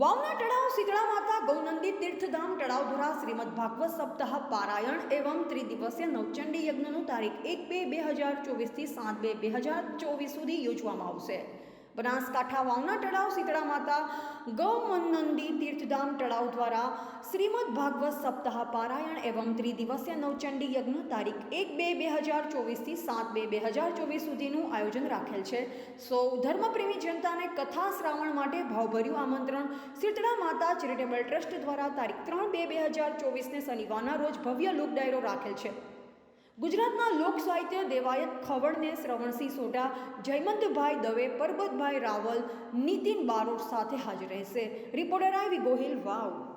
વાવના તળાવ શીતળા માતા ગૌનંદી તીર્થધામ તળાવ દ્વારા શ્રીમદ ભાગવત સપ્તાહ પારાયણ એવં ત્રિદિવસીય નવચંડી યજ્ઞનું તારીખ એક બે બે હજાર ચોવીસથી સાત બે બે હજાર ચોવીસ સુધી યોજવામાં આવશે. બનાસકાંઠા વાવના તળાવ શીતળા માતા ગૌમનંદી તીર્થધામ તળાવ દ્વારા શ્રીમદ ભાગવત સપ્તાહ પારાયણ એવં ત્રિદિવસીય નવચંડી યજ્ઞ તારીખ એક બે બે હજાર ચોવીસથી સાત બે બે હજાર ચોવીસ સુધીનું આયોજન રાખેલ છે. સૌ ધર્મપ્રેમી જનતાને કથા શ્રાવણ માટે ભાવભર્યું આમંત્રણ. શીતળા માતા ચેરિટેબલ ટ્રસ્ટ દ્વારા તારીખ ત્રણ બે બે હજાર ચોવીસને શનિવારના રોજ ભવ્ય લોક ડાયરો રાખેલ છે. ગુજરાતના લોક સાહિત્ય દેવાયત ખવડને શ્રવણસિંહ સોઢા, જયમંતભાઈ દવે, પરબતભાઈ રાવલ, નીતિન બારોટ સાથે હાજર રહેશે. રિપોર્ટર આઈવી ગોહિલ, વાવ.